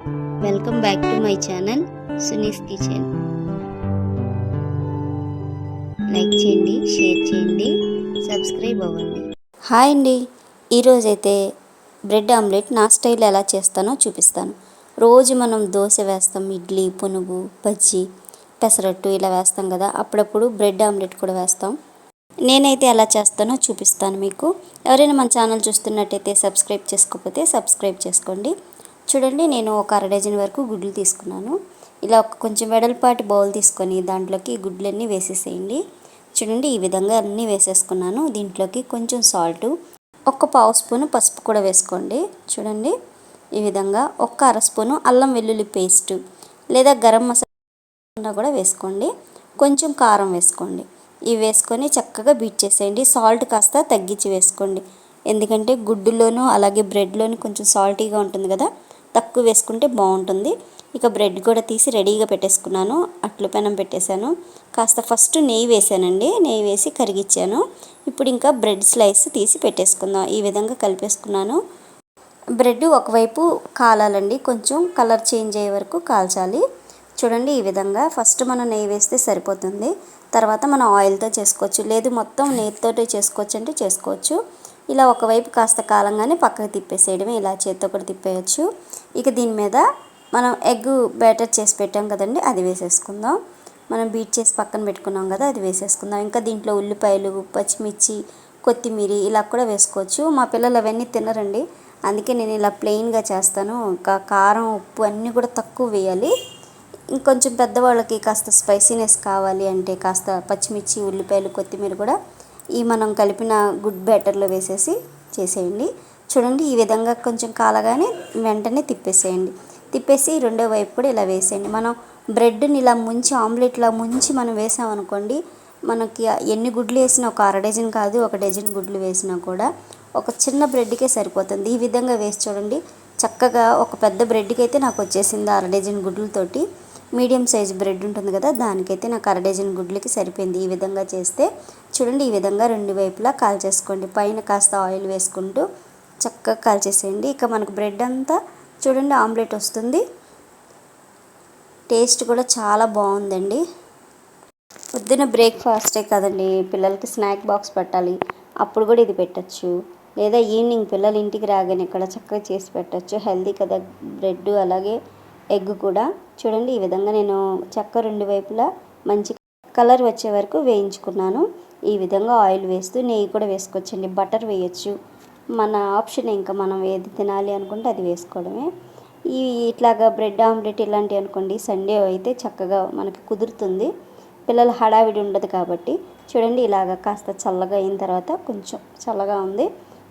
Welcome back to my channel Suni's kitchen like చేయండి share చేయండి subscribe అవ్వండి. Hi అండి. ఈరోజైతే బ్రెడ్ ఆమ్లెట్ నా స్టైల్ ఎలా చేస్తానో చూపిస్తాను. రోజు మనం దోశ వేస్తాం ఇడ్లీ పునుగు బజ్జీ పెసరట్టు ఇలా వేస్తాం కదా అప్పుడప్పుడు బ్రెడ్ ఆమ్లెట్ కూడా వేస్తాం. నేనైతే ఎలా చేస్తానో చూపిస్తాను మీకు. ఎవరైనా మన ఛానల్ చూస్తున్నట్టయితే సబ్స్క్రైబ్ చేసుకోకపోతే సబ్స్క్రైబ్ చేసుకోండి. చూడండి నేను ఒక అర డజన్ వరకు గుడ్లు తీసుకున్నాను. ఇలా ఒక కొంచెం వెడల్పాటి బౌల్ తీసుకొని దాంట్లోకి గుడ్లన్నీ వేసేసేయండి. చూడండి ఈ విధంగా అన్నీ వేసేసుకున్నాను. దీంట్లోకి కొంచెం సాల్ట్ ఒక్క పావు స్పూను పసుపు కూడా వేసుకోండి. చూడండి ఈ విధంగా ఒక్క అర స్పూను అల్లం వెల్లుల్లి పేస్ట్ లేదా గరం మసాలా కూడా వేసుకోండి. కొంచెం కారం వేసుకోండి. ఇవి వేసుకొని చక్కగా బీట్ చేసేయండి. సాల్ట్ కాస్త తగ్గించి వేసుకోండి. ఎందుకంటే గుడ్డులోనూ అలాగే బ్రెడ్లోనూ కొంచెం సాల్టీగా ఉంటుంది కదా. తక్కువ వేసుకుంటే బాగుంటుంది. ఇక బ్రెడ్ కూడా తీసి రెడీగా పెట్టేసుకున్నాను. అట్లు పెనం పెట్టేశాను. కాస్త ఫస్ట్ నెయ్యి వేసానండి. నెయ్యి వేసి కరిగిచ్చాను ఇప్పుడు ఇంకా బ్రెడ్ స్లైస్ తీసి పెట్టేసుకుందాం. ఈ విధంగా కలిపేసుకున్నాను. బ్రెడ్ ఒకవైపు కాలాలండి. కొంచెం కలర్ చేంజ్ అయ్యే వరకు కాల్చాలి. చూడండి ఈ విధంగా. ఫస్ట్ మనం నెయ్యి వేస్తే సరిపోతుంది. తర్వాత మనం ఆయిల్తో చేసుకోవచ్చు. లేదు మొత్తం నెయ్యితో చేసుకోవచ్చు అంటే చేసుకోవచ్చు. ఇలా ఒకవైపు కాస్త కాలంగానే పక్కకు తిప్పేసేయడమే ఇలా చేత్తో కూడా తిప్పేయచ్చు. ఇక దీని మీద మనం ఎగ్ బ్యాటర్ చేసి పెట్టాం కదండి అది వేసేసుకుందాం. మనం బీట్ చేసి పక్కన పెట్టుకున్నాం కదా అది వేసేసుకుందాం. ఇంకా దీంట్లో ఉల్లిపాయలు పచ్చిమిర్చి కొత్తిమీర ఇలా కూడా వేసుకోవచ్చు. మా పిల్లలు అవన్నీ తినరండి. అందుకే నేను ఇలా ప్లెయిన్గా చేస్తాను. ఇంకా కారం ఉప్పు అన్నీ కూడా తక్కువ వేయాలి. ఇంకొంచెం పెద్దవాళ్ళకి కాస్త స్పైసీనెస్ కావాలి అంటే కాస్త పచ్చిమిర్చి ఉల్లిపాయలు కొత్తిమీర కూడా ఈ మనం కలిపిన గుడ్ బ్యాటర్లో వేసేసి చేసేయండి. చూడండి ఈ విధంగా కొంచెం కాలగానే వెంటనే తిప్పేసేయండి. తిప్పేసి రెండో వైపు కూడా ఇలా వేసేయండి. మనం బ్రెడ్ని ఇలా ముంచి ఆమ్లెట్లా ముంచి మనం వేసామనుకోండి మనకి ఎన్ని గుడ్లు వేసినా ఒక అర డజన్ కాదు ఒక డజన్ గుడ్లు వేసినా కూడా ఒక చిన్న బ్రెడ్కే సరిపోతుంది. ఈ విధంగా వేసి చూడండి చక్కగా ఒక పెద్ద బ్రెడ్కి అయితే నాకు వచ్చేసింది అర డజన్ గుడ్లతోటి. మీడియం సైజ్ బ్రెడ్ ఉంటుంది కదా దానికైతే నాకు అర డజన్ గుడ్లకి సరిపోయింది. ఈ విధంగా చేస్తే చూడండి ఈ విధంగా రెండు వైపులా కాల్చేసుకోండి. పైన కాస్త ఆయిల్ వేసుకుంటూ చక్కగా కాల్చేసేయండి. ఇక మనకు బ్రెడ్ అంతా చూడండి ఆమ్లెట్ వస్తుంది. టేస్ట్ కూడా చాలా బాగుందండి. పొద్దున బ్రేక్ఫాస్టే కదండి పిల్లలకి స్నాక్ బాక్స్ పెట్టాలి. అప్పుడు కూడా ఇది పెట్టచ్చు. లేదా ఈవినింగ్ పిల్లలు ఇంటికి రాగానే ఇక్కడ చక్కగా చేసి పెట్టచ్చు. హెల్దీ కదా బ్రెడ్ అలాగే ఎగ్ కూడా. చూడండి ఈ విధంగా నేను చెక్క రెండు వైపులా మంచి కలర్ వచ్చే వరకు వేయించుకున్నాను. ఈ విధంగా ఆయిల్ వేస్తూ నెయ్యి కూడా వేసుకోవచ్చండి. బటర్ వేయచ్చు. మన ఆప్షన్ ఇంకా మనం ఏది తినాలి అనుకుంటే అది వేసుకోవడమే. ఈ ఇట్లాగా బ్రెడ్ ఆమ్లెట్ ఇలాంటివి అనుకోండి సండే అయితే చక్కగా మనకి కుదురుతుంది. పిల్లల హడావిడి ఉండదు కాబట్టి. చూడండి ఇలాగ కాస్త చల్లగా అయిన తర్వాత కొంచెం చల్లగా ఉంది.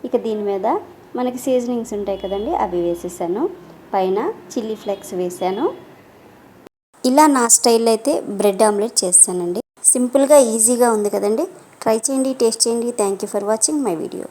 ఇక దీని మీద మనకి సీజనింగ్స్ ఉంటాయి కదండి అవి వేసేసాను. పైన చిల్లీ ఫ్లేక్స్ వేసాను ఇలా నా స్టైల్ అయితే బ్రెడ్ ఆమ్లెట్ చేస్తానండి. సింపుల్గా ఈజీగా ఉంది కదండి. ట్రై చేయండి టేస్ట్ చేయండి. Thank you for watching my video